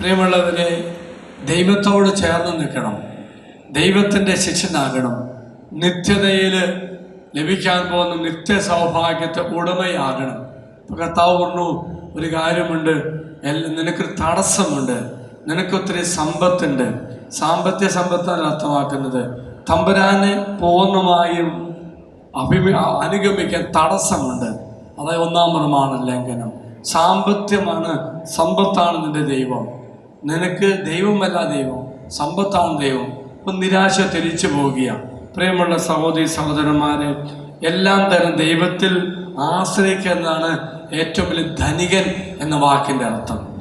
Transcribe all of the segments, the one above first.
പ്രിയമുള്ളവരെ ദൈവത്തോട് ചേർന്ന് നിൽക്കണം. ദൈവത്തിന്റെ ശിഷ്യനാകണം. നിത്യതയിൽ ലഭിക്കാൻ പോകുന്ന നിത്യ സൗഭാഗ്യത്തെ ഉടമയാകണം. കർത്താവ് പറഞ്ഞു ഒരു കാര്യമുണ്ട്. നിനക്കൊരു തടസ്സമുണ്ട്. നിനക്കൊത്തിരി സമ്പത്തുണ്ട്. സാമ്പത്തിക സമ്പത്താണ് അർത്ഥമാക്കുന്നത്. തമ്പുരാനെ പൂർണമായും അഭിമു അനുഗമിക്കാൻ തടസ്സമുണ്ട്. അതായത് ഒന്നാം പ്രമാണ ലംഘനം. സാമ്പത്യമാണ് സമ്പത്താണ് നിന്റെ ദൈവം. നിനക്ക് ദൈവമല്ല ദൈവം സമ്പത്താണ് ദൈവം. അപ്പം നിരാശ തിരിച്ചു പോവുകയാണ് പ്രിയമുള്ള സഹോദരി സഹോദരന്മാരെ എല്ലാം തരം ദൈവത്തിൽ ആശ്രയിക്കുക എന്നാണ് ഏറ്റവും വലിയ ധനികൻ എന്ന വാക്കിന്റെ അർത്ഥം.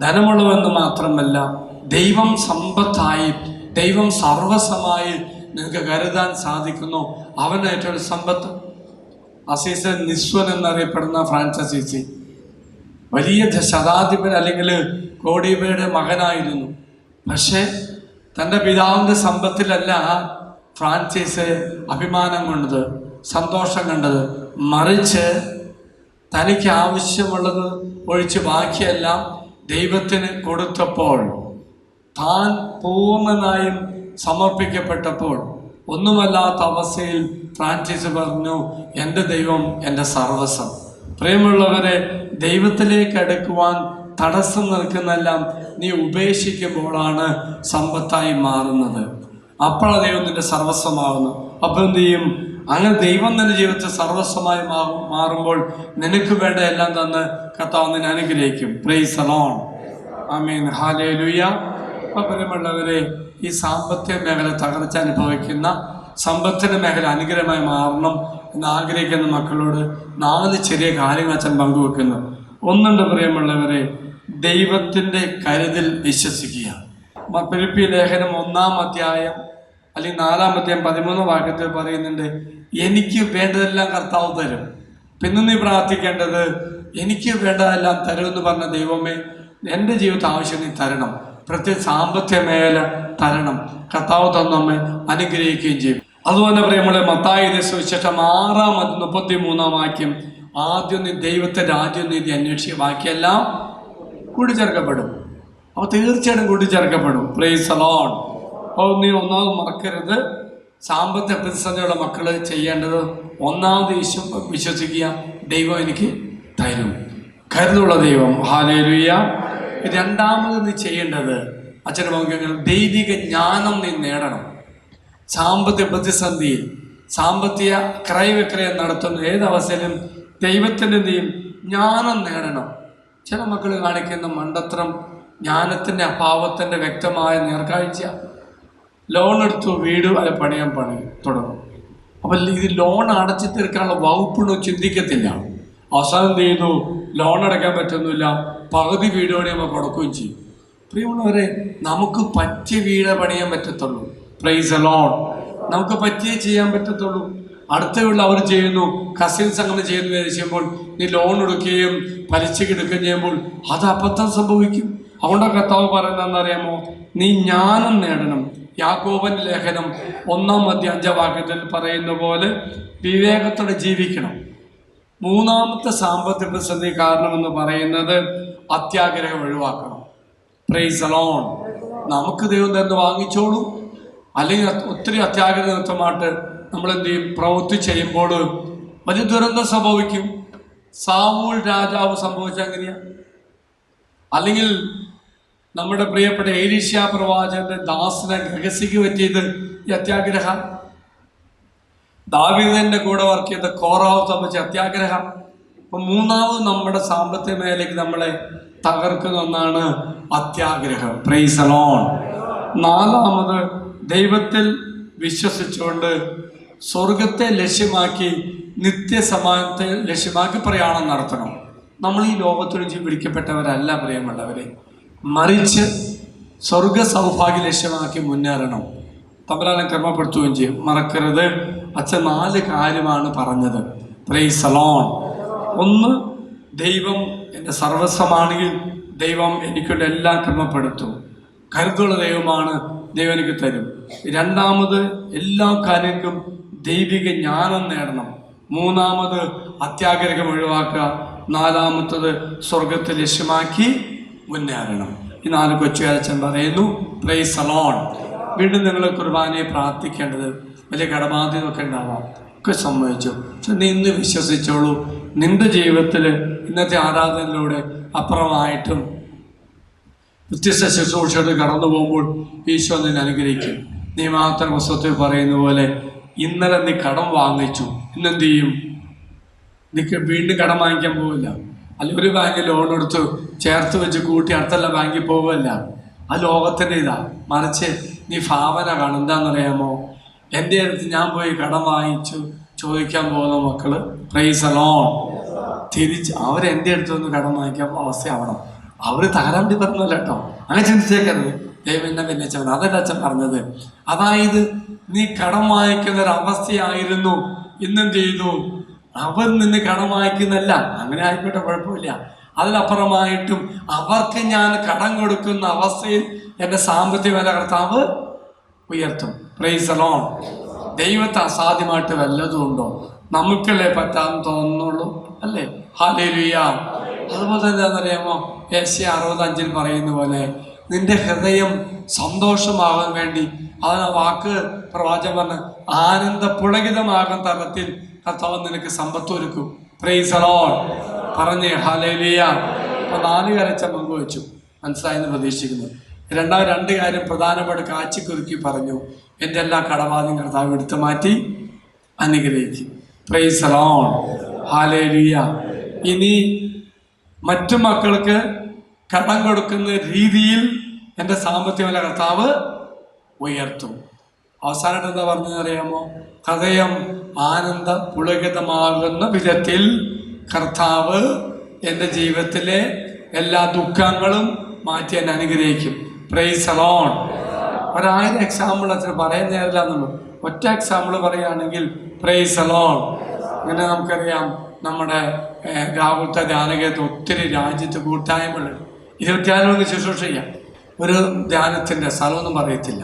ധനമുള്ളവെന്ന് മാത്രമല്ല ദൈവം സമ്പത്തായി ദൈവം സർവസമായി നിങ്ങൾക്ക് കരുതാൻ സാധിക്കുന്നു. അവന് ഏറ്റവും സമ്പത്ത്. അസീസൻ നിസ്വൻ എന്നറിയപ്പെടുന്ന ഫ്രാൻസ് അസീസി വലിയ ശതാധിപൻ അല്ലെങ്കിൽ കോടിയബയുടെ മകനായിരുന്നു. പക്ഷേ തന്റെ പിതാവിന്റെ സമ്പത്തിലല്ല ഫ്രാൻസിസ് അഭിമാനം കൊണ്ടത് സന്തോഷം കണ്ടത്. മറിച്ച് തനിക്ക് ആവശ്യമുള്ളത് ഒഴിച്ച് ബാക്കിയെല്ലാം ദൈവത്തിന് കൊടുത്തപ്പോൾ താൻ പൂർണനായും സമർപ്പിക്കപ്പെട്ടപ്പോൾ ഒന്നുമല്ലാത്ത അവസ്ഥയിൽ ഫ്രാൻസിസ് പറഞ്ഞു എന്റെ ദൈവം എന്റെ സർവസ്വം പ്രിയമുള്ളവരെ ദൈവത്തിലേക്ക് അടുക്കുവാൻ തടസ്സം നിൽക്കുന്നെല്ലാം നീ ഉപേക്ഷിക്കുമ്പോഴാണ് സമ്പത്തായി മാറുന്നത്. അപ്പോഴാണ് ദൈവം നിന്റെ സർവസ്വമാകുന്നു അപ്പോൾ എന്ത് ചെയ്യും? അങ്ങനെ ദൈവം നിന്റെ ജീവിതത്തിൽ സർവസ്വമായി മാറും മാറുമ്പോൾ നിനക്ക് വേണ്ട എല്ലാം തന്ന് കർത്താവ് നിന്നെ അനുഗ്രഹിക്കും. പ്രൈസ് അലോൺ ആമീൻ ഹാലേലുയ അപ്പോൾ പ്രിയമുള്ളവരെ ഈ സാമ്പത്തിക മേഖല തകർച്ച അനുഭവിക്കുന്ന സമ്പത്തിന്റെ മേഖല അനുഗ്രഹമായി മാറണം എന്ന് ആഗ്രഹിക്കുന്ന മക്കളോട് നാല് ചെറിയ കാര്യങ്ങൾ അച്ഛൻ പങ്കുവെക്കുന്നു. ഒന്നുണ്ട് പ്രിയമുള്ളവരെ ദൈവത്തിന്റെ കരുതിൽ വിശ്വസിക്കുക. പെരുപ്പി ലേഖനം ഒന്നാം അധ്യായം അല്ലെങ്കിൽ നാലാം അധ്യായം പതിമൂന്ന് വാക്യത്തിൽ പറയുന്നുണ്ട് എനിക്ക് വേണ്ടതെല്ലാം കർത്താവ് തരും. പിന്നെ നീ പ്രാർത്ഥിക്കേണ്ടത് എനിക്ക് വേണ്ടതെല്ലാം തരും എന്ന് പറഞ്ഞ ദൈവമേ എന്റെ ജീവിതം ആവശ്യം നീ തരണം. പ്രത്യേക സാമ്പത്തിക മേഖല തരണം. കർത്താവ് തന്നമ്മെ അനുഗ്രഹിക്കുകയും ചെയ്യും. അതുപോലെ പ്രിയമുള്ള മത്തായി സുവിശേഷം ആറാം മുപ്പത്തി മൂന്നാം വാക്യം ആദ്യം നീ ദൈവത്തെ രാജ്യനീതി അന്വേഷിക്കുക. ബാക്കിയെല്ലാം കൂട്ടിച്ചേർക്കപ്പെടും അപ്പോൾ തീർച്ചയായിട്ടും കൂട്ടിച്ചേർക്കപ്പെടും പ്രൈസ് അലോൺ അപ്പോൾ നീ ഒന്നാമത് മറക്കരുത്. സാമ്പത്തിക പ്രതിസന്ധിയുള്ള മക്കൾ ചെയ്യേണ്ടത് ഒന്നാമത് വിശ്വ വിശ്വസിക്കുക. ദൈവം എനിക്ക് തരും. കരുതുള്ള ദൈവം. ഹാലേലുയ്യ രണ്ടാമത് നീ ചെയ്യേണ്ടത് അച്ഛനും മകങ്ങൾ ദൈവിക ജ്ഞാനം നീ നേടണം. സാമ്പത്തിക പ്രതിസന്ധിയിൽ സാമ്പത്തിക ക്രയവിക്രയം നടത്തുന്ന ഏതവസ്ഥയിലും ദൈവത്തിന്റെ നീ ജ്ഞാനം നേടണം. ചില മക്കൾ കാണിക്കുന്ന മണ്ടത്രം ജ്ഞാനത്തിന്റെ അഭാവത്തിന്റെ വ്യക്തമായ നേർക്കാഴ്ച ലോൺ എടുത്തു വീട് അത് പണിയാൻ പണി തുടങ്ങും. അപ്പം ഇത് ലോൺ അടച്ചു തീർക്കാനുള്ള വകുപ്പൊന്നും ചിന്തിക്കത്തില്ല. അവസാനം എന്ത് ചെയ്തു? ലോൺ അടയ്ക്കാൻ പറ്റുന്നില്ല. പകുതി വീട് നമ്മൾ കൊടുക്കുകയും ചെയ്യും. പ്രിയമുള്ളവരെ നമുക്ക് പറ്റിയ വീട് പണിയാൻ പറ്റത്തുള്ളൂ. പ്രൈസ് ലോൺ നമുക്ക് പറ്റിയേ ചെയ്യാൻ പറ്റത്തുള്ളൂ. അടുത്ത വീട്ടിൽ അവർ ചെയ്യുന്നു. കസിൻസ് അങ്ങനെ ചെയ്യുന്നു ചെയ്യുമ്പോൾ നീ ലോൺ എടുക്കുകയും പലിശയ്ക്ക് എടുക്കുകയും ചെയ്യുമ്പോൾ അത് അബദ്ധം സംഭവിക്കും. അതുകൊണ്ട് കർത്താവ് പറയുന്നതെന്നറിയാമോ നീ ജ്ഞാനം നേടണം. യാക്കോബൻ ലേഖനം ഒന്നാം മധ്യ അഞ്ചാം വാക്യത്തിൽ പറയുന്ന പോലെ വിവേകത്തോടെ ജീവിക്കണം. മൂന്നാമത്തെ സാമ്പത്തിക പ്രതിസന്ധി കാരണമെന്ന് പറയുന്നത് അത്യാഗ്രഹം ഒഴിവാക്കണം. പ്രൈസ് അലോൺ നമുക്ക് ദൈവം തന്നെ വാങ്ങിച്ചോളൂ. അല്ലെങ്കിൽ ഒത്തിരി അത്യാഗ്രഹ അത്യാഗ്രഹമായിട്ട് നമ്മൾ എന്ത് ചെയ്യും പ്രവൃത്തി ചെയ്യുമ്പോൾ വലിയ ദുരന്തം സംഭവിക്കും. സാമൂൽ രാജാവ് സംഭവിച്ച അങ്ങനെയാണ് അല്ലെങ്കിൽ നമ്മുടെ പ്രിയപ്പെട്ട ഏലീഷ്യ പ്രവാചകന്റെ ദാസിനെ രഹസ്യക്ക് പറ്റിയത് ഈ അത്യാഗ്രഹം? ദാവിദന്റെ കൂടെ വർക്ക് ചെയ്ത കോറാവ് സംബന്ധിച്ച അത്യാഗ്രഹം? അപ്പൊ മൂന്നാമത് നമ്മുടെ സാമ്പത്തിക മേഖലയ്ക്ക് നമ്മളെ തകർക്കുന്ന ഒന്നാണ് അത്യാഗ്രഹം. പ്രൈസലോൺ നാലാമത് ദൈവത്തിൽ വിശ്വസിച്ചുകൊണ്ട് സ്വർഗത്തെ ലക്ഷ്യമാക്കി നിത്യസമാനത്തെ ലക്ഷ്യമാക്കി പ്രയാണം നടത്തണം. നമ്മൾ ഈ ലോകത്തൊഴിച്ച് ജീവിക്കപ്പെട്ടവരല്ല പ്രിയമുള്ളവരെ. മറിച്ച് സ്വർഗ സൗഭാഗ്യ ലക്ഷ്യമാക്കി മുന്നേറണം. തമ്പരാനെ ക്രമപ്പെടുത്തുകയും ചെയ്യും. മറക്കരുത്. അച്ഛൻ നാല് കാര്യമാണ് പറഞ്ഞത്. പ്രൈ സലോൺ ഒന്ന് ദൈവം എന്റെ സർവസ്വമാണെങ്കിൽ ദൈവം എനിക്കുള്ള എല്ലാം ക്രമപ്പെടുത്തും. കരുതുള്ള ദൈവമാണ് ദൈവം എനിക്ക് തരും. രണ്ടാമത് എല്ലാ കാര്യങ്ങൾക്കും ദൈവിക ജ്ഞാനം നേടണം. മൂന്നാമത് അത്യാഗ്രഹം ഒഴിവാക്കുക. നാലാമത്തത് സ്വർഗത്തെ ലക്ഷ്യമാക്കി മുന്നേറണം. ഈ നാല് കൊച്ചുകാരച്ചൻ പറയുന്നു പ്രൈസ് അലോൺ വീണ്ടും നിങ്ങൾ കുർബാനയെ പ്രാർത്ഥിക്കേണ്ടത് വലിയ കടബാധ്യതയൊക്കെ ഉണ്ടാവാം. ഒക്കെ സംഭവിച്ചു നീ ഇന്ന് വിശ്വസിച്ചോളൂ നിന്റെ ജീവിതത്തിൽ ഇന്നത്തെ ആരാധനയിലൂടെ അപ്പുറമായിട്ടും വ്യത്യസ്ത ശുശ്രൂഷകൾ കടന്നു പോകുമ്പോൾ ഈശോ നിന്നെ അനുഗ്രഹിക്കും. നീ മാത്രം പുസ്തകത്തിൽ പറയുന്ന പോലെ ഇന്നലെ നീ കടം വാങ്ങിച്ചു. ഇന്നെന്ത് ചെയ്യും നിനക്ക് വീണ്ടും കടം വാങ്ങിക്കാൻ പോവില്ല. അല്ല ഒരു ബാങ്കിൽ ലോൺ എടുത്ത് ചേർത്ത് വെച്ച് കൂട്ടി അടുത്തല്ല ബാങ്കിൽ പോവുമല്ല ആ ലോകത്തിന്റെ ഇതാ. മറിച്ച് നീ ഭാവന കാണും. എന്താണെന്നറിയാമോ? എന്റെ അടുത്ത് ഞാൻ പോയി കടം വാങ്ങിച്ചു ചോദിക്കാൻ പോകുന്ന മക്കൾ പ്രൈസ് അലോൺ തിരിച്ച് അവരെന്റെ അടുത്ത് നിന്ന് കടം വാങ്ങിക്കാൻ അവസ്ഥയാവണം അവർ പറഞ്ഞല്ലോ പറഞ്ഞല്ല കേട്ടോ. അങ്ങനെ ചിന്തിച്ചേക്കരുത്. ദൈവം എന്നെ പിന്നച്ചവൻ അതല്ല അച്ഛൻ പറഞ്ഞത്? അതായത് നീ കടം വാങ്ങിക്കുന്ന ഒരു അവസ്ഥയായിരുന്നു. ഇന്നും ചെയ്തു അവൻ നിന്ന് കടം വാങ്ങിക്കുന്നല്ല അങ്ങനെ ആയിക്കോട്ടെ കുഴപ്പമില്ല. അതിലപ്പുറമായിട്ടും അവർക്ക് ഞാൻ കടം കൊടുക്കുന്ന അവസ്ഥയിൽ എന്റെ സാമ്പത്തിക വില കർത്താവ് ഉയർത്തും. പ്രൈസ് അലോൺ ദൈവത്തെ അസാധ്യമായിട്ട് വല്ലതും ഉണ്ടോ നമുക്കല്ലേ പറ്റാൻ തോന്നുന്നുള്ളൂ അല്ലേ? ഹാലേലുയ അതുപോലെ തന്നെ എന്താണെന്നറിയാമോ? ഏഷ്യ അറുപത്തഞ്ചിൽ പറയുന്ന പോലെ നിന്റെ ഹൃദയം സന്തോഷമാകാൻ വേണ്ടി ആ വാക്ക് പ്രവാചകൻ പറഞ്ഞ് ആനന്ദ പുളകിതമാകാൻ തരത്തിൽ കർത്താവ് നിനക്ക് സമ്പത്ത് ഒരുക്കും. പ്രൈസ് അലോൺ പറഞ്ഞ് ഹാലേലിയ അപ്പൊ നാല് കരച്ച പങ്കുവച്ചു. മനസ്സിലായെന്ന് പ്രതീക്ഷിക്കുന്നു. രണ്ടാം രണ്ട് കാര്യം പ്രധാനപ്പെട്ട കാച്ചിക്കുറുക്കി പറഞ്ഞു. എന്റെ എല്ലാ കടബാധ്യം കർത്താവ് എടുത്തു മാറ്റി അനുഗ്രഹിക്കും. പ്രൈസ് അലോൺ ഹാലേലിയ ഇനി മറ്റു മക്കൾക്ക് കടം കൊടുക്കുന്ന രീതിയിൽ എന്റെ സാമ്പത്തിക വില കർത്താവ് ഉയർത്തും. അവസാനമായിട്ട് എന്താ പറഞ്ഞത് അറിയാമോ? ഹൃദയം ആനന്ദ പുളകിതമാകുന്ന വിധത്തിൽ കർത്താവ് എന്റെ ജീവിതത്തിലെ എല്ലാ ദുഃഖങ്ങളും മാറ്റി എന്നെ അനുഗ്രഹിക്കും. പ്രൈസ് അലോൺ ഒരായിരം എക്സാമ്പിൾ അച്ഛൻ പറയാൻ നേരില്ല എന്നുള്ളൂ. ഒറ്റ എക്സാമ്പിൾ പറയുകയാണെങ്കിൽ പ്രൈസ് അലോൺ അങ്ങനെ നമുക്കറിയാം നമ്മുടെ രാഹുലത്തെ ധ്യാനകേത്ത് ഒത്തിരി രാജ്യത്ത് കൂട്ടായ്മകളുണ്ട്. ഇരുപത്തിയാലൊന്ന് ശുശ്രൂഷ ചെയ്യാം. ഒരു ധ്യാനത്തിന്റെ സ്ഥലമൊന്നും പറയത്തില്ല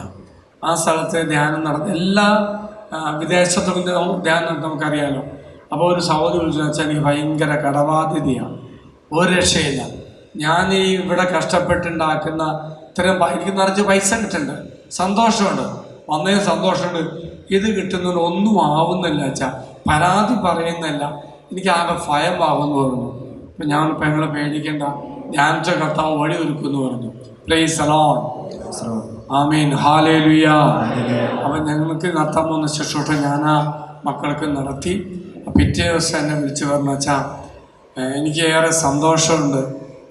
ആ സ്ഥലത്ത് ധ്യാനം നടന്ന എല്ലാ വിദേശത്തും ധ്യാനം നമുക്കറിയാലോ. അപ്പോൾ ഒരു സഹോദരി വിളിച്ചു വെച്ചാൽ എനിക്ക് ഭയങ്കര കടബാധ്യതയാണ്. ഒരു രക്ഷയില്ല. ഞാൻ ഈ ഇവിടെ കഷ്ടപ്പെട്ടുണ്ടാക്കുന്ന ഇത്തരം എനിക്ക് നിറച്ച് പൈസ കിട്ടുന്നുണ്ട്. സന്തോഷമുണ്ട്. വന്നതിന് സന്തോഷമുണ്ട്. ഇത് കിട്ടുന്നതിന് ഒന്നും ആവുന്നില്ല വെച്ചാൽ പരാതി പറയുന്നില്ല. എനിക്ക് ആകെ ഭയമാകുമെന്ന് തോന്നുന്നു അപ്പം ഞാൻ പെങ്ങളെ പേടിക്കേണ്ട. ധ്യാനിച്ച കർത്താവ് വഴി ഒരുക്കും പറഞ്ഞു. പ്ലേസ് അലോൺ ആമീൻ ഹാലേലുയ അപ്പം ഞങ്ങൾക്ക് നടത്താൻ പോകുന്ന ശുശ്രൂഷ ഞാൻ ആ മക്കൾക്ക് നടത്തി. പിറ്റേ ദിവസം എന്നെ വിളിച്ചു പറഞ്ഞു വെച്ചാൽ എനിക്ക് ഏറെ സന്തോഷമുണ്ട്.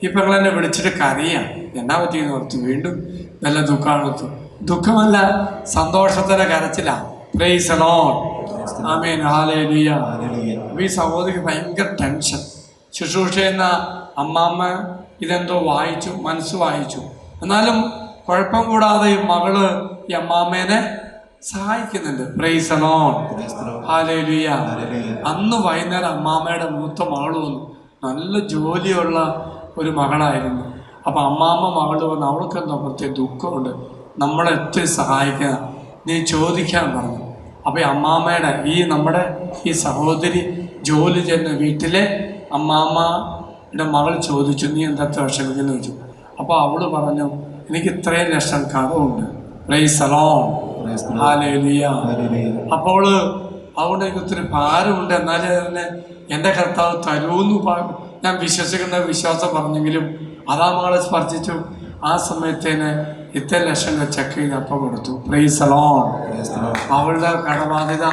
ഈ പെങ്ങളെന്നെ വിളിച്ചിട്ട് കരയാം. എന്നാ പറ്റിയെന്ന് ഓർത്തു വീണ്ടും നല്ല ദുഃഖമാണെത്തു ദുഃഖമല്ല സന്തോഷത്തിന്റെ കരച്ചില്ല പ്രൈസ് അലോൺ ആമീൻ ഹാലേ ലുയ ഈ സഹോദരിക്ക് ഭയങ്കര ടെൻഷൻ ശുശ്രൂഷ എന്ന അമ്മാമ്മ ഇതെന്തോ വായിച്ചു മനസ്സ് വായിച്ചു. എന്നാലും കുഴപ്പം കൂടാതെ മകൾ ഈ അമ്മാമ്മേനെ സഹായിക്കുന്നുണ്ട്. പ്രൈസണോ ഹാലേലുയ അന്ന് വൈകുന്നേരം അമ്മാമ്മയുടെ മൂത്ത മകളു വന്നു. നല്ല ജോലിയുള്ള ഒരു മകളായിരുന്നു. അപ്പൊ അമ്മാമ്മ മകൾ വന്ന് അവൾക്ക് എന്തോ പ്രത്യേക ദുഃഖമുണ്ട്. നമ്മളെ ഒത്തിരി സഹായിക്കുക നീ ചോദിക്കാൻ പറഞ്ഞു. അപ്പൊ ഈ അമ്മാമ്മയുടെ ഈ നമ്മുടെ ഈ സഹോദരി ജോലി ചെയ്യുന്ന വീട്ടിലെ അമ്മാമ്മയുടെ മകൾ ചോദിച്ചു നീ എന്താ വിഷമിക്കുന്നു? ചോദിച്ചു. അപ്പോൾ അവൾ പറഞ്ഞു എനിക്ക് ഇത്രയും ലക്ഷം കടമുണ്ട്. അപ്പോൾ അതുകൊണ്ട് എനിക്ക് ഒത്തിരി ഭാരമുണ്ട്. എന്നാലേ തന്നെ എന്റെ കർത്താവ് തരൂന്ന് ഞാൻ വിശ്വസിക്കുന്ന വിശ്വാസം പറഞ്ഞെങ്കിലും അതാ മകളെ സ്പർശിച്ചു. ആ സമയത്തേന് ഇത്ര ലക്ഷം ചെക്ക് ചെയ്ത് അപ്പം കൊടുത്തു. പ്രൈസ് അലോൺ അവളുടെ കടബാധ്യത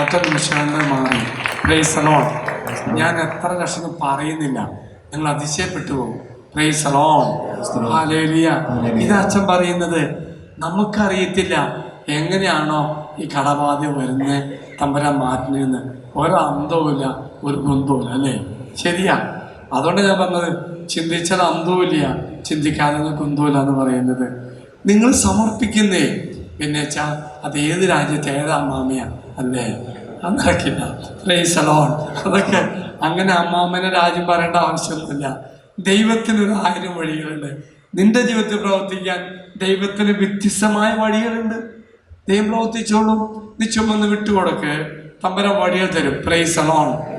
ഒറ്റ നിമിഷം മാറി. പ്രൈസ് അലോൺ ഞാൻ എത്ര ലക്ഷം പറയുന്നില്ല. നിങ്ങൾ അതിശയപ്പെട്ടു പോകും. ഇത് അച്ഛൻ പറയുന്നത് നമുക്കറിയത്തില്ല എങ്ങനെയാണോ ഈ കടബാധ്യ വരുന്ന തമ്പരാൻ മാറ്റുന്നതെന്ന്. ഒരു അന്തവുമില്ല ഒരു ബന്ധവുമില്ല അല്ലേ? ശരിയാ. അതുകൊണ്ട് ഞാൻ പറഞ്ഞത് ചിന്തിച്ചാൽ അന്തവുമില്ല ചിന്തിക്കാതെ കുന്തവുമില്ല എന്ന് പറയുന്നത്. നിങ്ങൾ സമർപ്പിക്കുന്നേ പിന്നെ വെച്ചാൽ അത് ഏത് രാജ്യത്തെ ഏത് അമ്മാമയാ അല്ലേ? അത് നടക്കില്ല പ്രൈസ് അലോൺ അതൊക്കെ അങ്ങനെ അമ്മാമ്മനെ രാജ്യം പറയേണ്ട ആവശ്യമൊന്നുമില്ല. ദൈവത്തിന് ഒരു ആയിരം വഴികളുണ്ട്. നിന്റെ ജീവിതത്തിൽ പ്രവർത്തിക്കാൻ ദൈവത്തിന് വ്യത്യസ്തമായ വഴികളുണ്ട്. ദൈവം പ്രവർത്തിച്ചോളും. നീ ചുമന്ന് വിട്ടുകൊടുക്ക്. തമ്പരം വഴികൾ തരും. പ്രൈസ് അലോൺ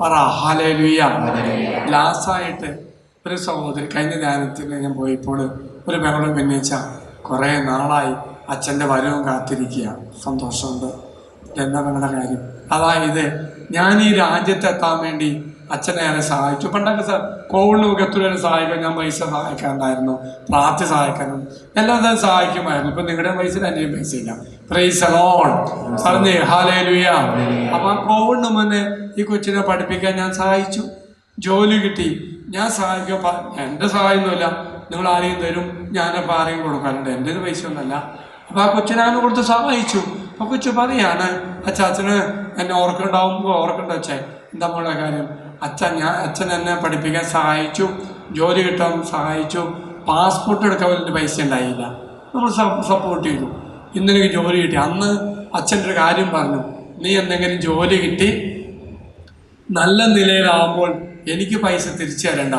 പറ ലാസായിട്ട് ഒരു സഹോദരി കഴിഞ്ഞ ധ്യാനത്തിന് ഞാൻ പോയപ്പോൾ ഒരു ബഹളം ഭിന്നിച്ച കുറേ നാളായി അച്ഛന്റെ വരവും കാത്തിരിക്കുക സന്തോഷമുണ്ട്. എന്താ നിങ്ങളുടെ കാര്യം? അതായത് ഞാൻ ഈ രാജ്യത്തെത്താൻ വേണ്ടി അച്ഛനെ ഏറെ സഹായിച്ചു. പണ്ടൊക്കെ സാർ കോവിഡ് മുഖത്തുള്ള മുഖത്തുള്ളവരെ സഹായിക്കാൻ ഞാൻ പൈസ സഹായിക്കാറുണ്ടായിരുന്നു. പ്രാർത്ഥി സഹായിക്കാനും എല്ലാം തന്നെ സഹായിക്കുമായിരുന്നു. ഇപ്പൊ നിങ്ങളുടെ പൈസയിൽ എന്റെ പൈസ ഇല്ല. പ്രൈസ് അലോൺ പറഞ്ഞേ ഹാലേ ലുയ അപ്പൊ ആ കോവിഡിന് മുന്നേ ഈ കൊച്ചിനെ പഠിപ്പിക്കാൻ ഞാൻ സഹായിച്ചു. ജോലി കിട്ടി. ഞാൻ സഹായിക്കുക എന്റെ സഹായമൊന്നുമില്ല. നിങ്ങൾ ആരെയും തരും. ഞാനപ്പോൾ ആരെയും കൊടുക്കാനുണ്ട് എന്റെ പൈസ ഒന്നല്ല അപ്പൊ ആ കൊച്ചിനാണ് കൊടുത്ത് സഹായിച്ചു. അപ്പൊ കൊച്ചു പറയാണ് അച്ഛന് എന്നെ ഓർക്കുണ്ടാവുമ്പോൾ ഓർക്കണ്ട അച്ഛൻ. എന്താ മോളെ കാര്യം? അച്ഛൻ ഞാൻ അച്ഛൻ എന്നെ പഠിപ്പിക്കാൻ സഹായിച്ചു. ജോലി കിട്ടാൻ സഹായിച്ചു. പാസ്പോർട്ട് എടുക്കാൻ വലിയ പൈസ ഉണ്ടായില്ല. നമ്മൾ സപ്പോർട്ട് ചെയ്തു. ഇന്ന് എനിക്ക് ജോലി കിട്ടി. അന്ന് അച്ഛന്റെ ഒരു കാര്യം പറഞ്ഞു. നീ എന്തെങ്കിലും ജോലി കിട്ടി നല്ല നിലയിലാവുമ്പോൾ എനിക്ക് പൈസ തിരിച്ചു തരണ്ട.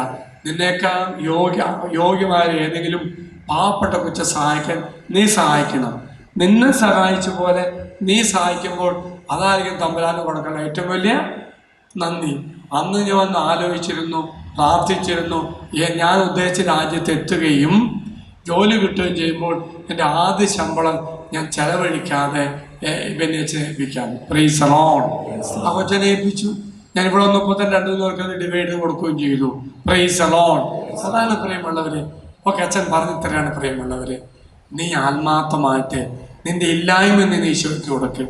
നിന്നേക്കാൾ യോഗ്യ യോഗ്യമായ ഏതെങ്കിലും പാവപ്പെട്ട കൊച്ച സഹായിക്കാൻ നീ സഹായിക്കണം. നിന്നെ സഹായിച്ച പോലെ നീ സഹായിക്കുമ്പോൾ അതായിരിക്കും തമ്പുരാന് കൊടുക്കണം ഏറ്റവും വലിയ നന്ദി. അന്ന് ഞാൻ ആലോചിച്ചിരുന്നു പ്രാർത്ഥിച്ചിരുന്നു ഞാൻ ഉദ്ദേശിച്ച രാജ്യത്ത് എത്തുകയും ജോലി കിട്ടുകയും ചെയ്യുമ്പോൾ എന്റെ ആദ്യ ശമ്പളം ഞാൻ ചെലവഴിക്കാതെ പിന്നെ ഏൽപ്പിക്കാം പ്രീസ് അലോൺ ആ കൊച്ചനെ ഏൽപ്പിച്ചു. ഞാൻ ഇവിടെ വന്നപ്പോൾ തന്നെ രണ്ടു പേർക്ക് ഡിവൈഡ് കൊടുക്കുകയും ചെയ്തു. പ്രൈസ് അലോൺ അതാണ് പ്രിയമുള്ളവര്. ഓക്കെ അച്ഛൻ പറഞ്ഞു തരാണ് പ്രിയമുള്ളവര്. നീ ആത്മാർത്ഥമായിട്ട് നിന്റെ ഇല്ലായ്മ നിന്ന് ഈശോയ്ക്ക് ഉടക്കും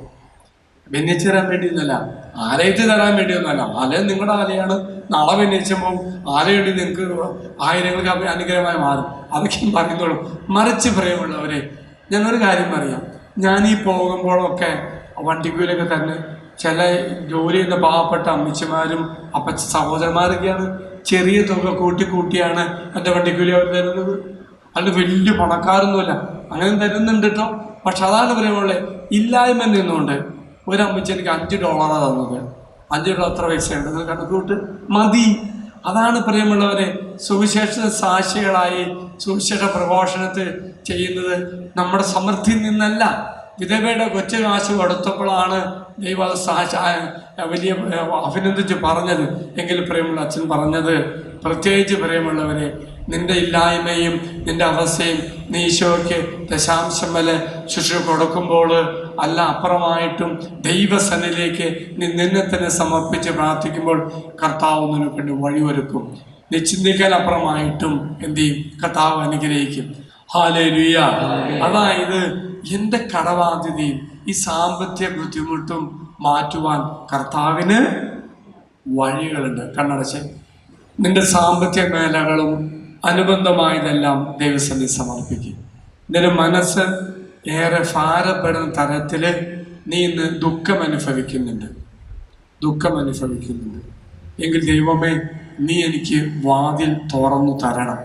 ഭിന്നിച്ചു തരാൻ വേണ്ടിയൊന്നുമല്ല ആലയത്ത് തരാൻ വേണ്ടിയൊന്നുമല്ല ആലയം നിങ്ങളുടെ ആലയാണ് നാളെ ഭിന്നിച്ചുമ്പോൾ ആലയുണ്ട് നിങ്ങൾക്ക് ആയിരങ്ങൾക്ക് അനുഗ്രഹമായി മാറും. അതൊക്കെ പറയുന്നുള്ളൂ മറിച്ച് പ്രിയമുള്ളവരെ ഞാനൊരു കാര്യം പറയാം. ഞാൻ ഈ പോകുമ്പോഴൊക്കെ വണ്ടിക്കൂലൊക്കെ തന്നെ ചില ജോലി ചെയ്യുന്ന പാവപ്പെട്ട അമ്മച്ചിമാരും അപ്പച്ച സഹോദരന്മാരൊക്കെയാണ് ചെറിയ തുക കൂട്ടി കൂട്ടിയാണ് എന്റെ വണ്ടിക്കൂലി അവർ തരുന്നത്. അല്ല വലിയ പണക്കാരൊന്നുമല്ല. അങ്ങനെ തരുന്നുണ്ട് കേട്ടോ പക്ഷെ അതാണ് പറയുമ്പോൾ ഇല്ലായ്മ നിന്നുകൊണ്ട് ഒരു അമ്മച്ചി എനിക്ക് അഞ്ച് ഡോളറാണ് തന്നത്. അഞ്ച് ഡോളർ എത്ര പൈസ ഉണ്ട്. നിങ്ങൾ കണക്കൂട്ട് മതി. അതാണ് പ്രിയമുള്ളവരെ സുവിശേഷ സാക്ഷികളായി സുവിശേഷ പ്രഘോഷണത്തിൽ ചെയ്യുന്നത് നമ്മുടെ സമൃദ്ധിയിൽ നിന്നല്ല. വിധവയുടെ കൊച്ചു കാശ് കൊടുത്തപ്പോഴാണ് ദൈവ സാക്ഷ വലിയ അഭിനന്ദിച്ച് പറഞ്ഞത്. എങ്കിൽ പ്രിയമുള്ള അച്ഛൻ പറഞ്ഞത് പ്രത്യേകിച്ച് പ്രിയമുള്ളവരെ നിന്റെ ഇല്ലായ്മയും നിന്റെ അവസ്ഥയും നീ ഈശോയ്ക്ക് ദശാംശം വരെ ശുശ്രൂഷ കൊടുക്കുമ്പോൾ അല്ല അപ്പുറമായിട്ടും ദൈവസനിലേക്ക് നീ നിന്നെ തന്നെ സമർപ്പിച്ച് പ്രാർത്ഥിക്കുമ്പോൾ കർത്താവ് നിനക്ക് വേണ്ടി വഴിയൊരുക്കും. നീ ചിന്തിക്കാനപ്പുറമായിട്ടും എന്ത് ചെയ്യും? കർത്താവ് അനുഗ്രഹിക്കും. ഹാലേ ലുയ അതായത് എന്റെ കടബാധ്യതയും ഈ സാമ്പത്തിക ബുദ്ധിമുട്ടും മാറ്റുവാൻ കർത്താവിന് വഴികളുണ്ട്. കണ്ണടച്ച്. നിന്റെ സാമ്പത്തിക മേഖലകളും അനുബന്ധമായതെല്ലാം ദൈവസന്ധി സമർപ്പിക്കും. നിന്റെ മനസ്സ് ഏറെ ഭാരപ്പെടുന്ന തരത്തിൽ നീ ഇന്ന് ദുഃഖം അനുഭവിക്കുന്നുണ്ട്. ദുഃഖം അനുഭവിക്കുന്നുണ്ട്. എങ്കിൽ ദൈവമേ നീ എനിക്ക് വാതിൽ തുറന്നു തരണം.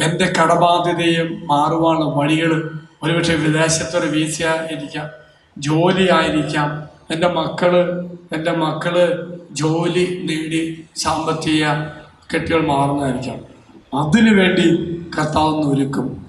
എന്റെ കടബാധ്യതയും മാറുവാനുള്ള വഴികൾ ഒരുപക്ഷെ വിദേശത്തൊരു വീസ ആയിരിക്കാം ജോലി ആയിരിക്കാം എന്റെ മക്കൾ എന്റെ മക്കൾ ജോലി നേടി സാമ്പത്തിക കെട്ടുകൾ മാറുന്നതായിരിക്കാം. അതിനുവേണ്ടി കർത്താവ് ഒരുക്കും.